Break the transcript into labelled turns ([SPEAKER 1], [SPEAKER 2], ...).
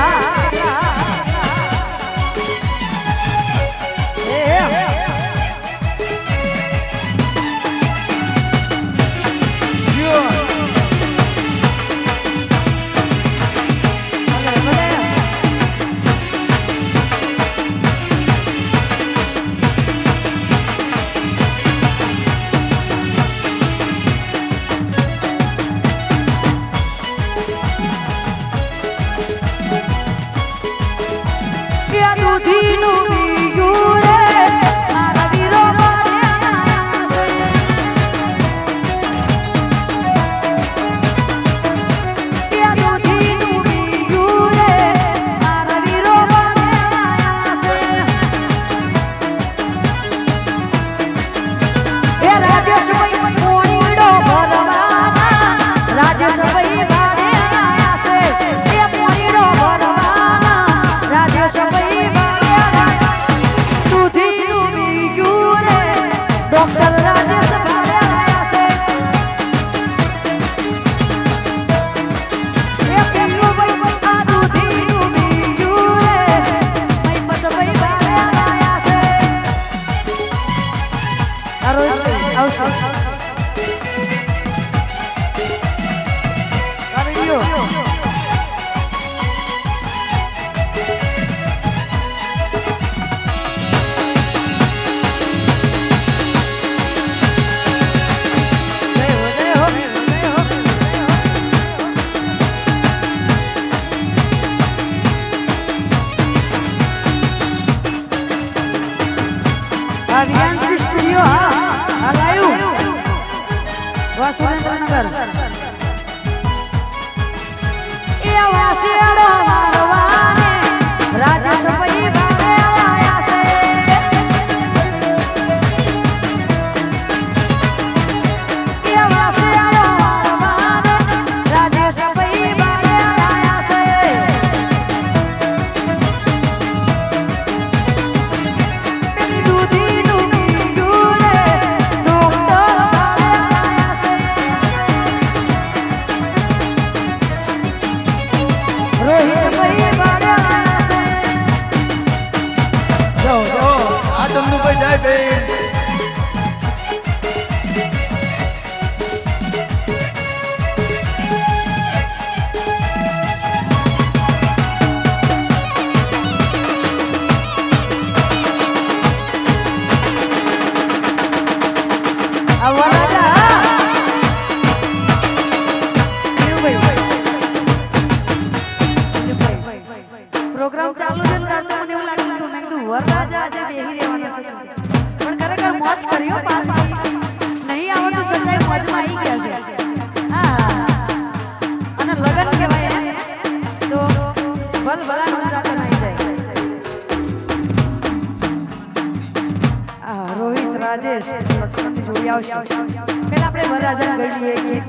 [SPEAKER 1] આ house. મોજ કર્યો નહીં આવડતું છતાંય મોજમાં આવી ગયા છે. અને લગન કહેવાય તો ભલ ભલા રોહિત, રાજેશ લક્ષ્મણની જોડી આવશે. પેલા આપણે વરરાજા લઈએ કે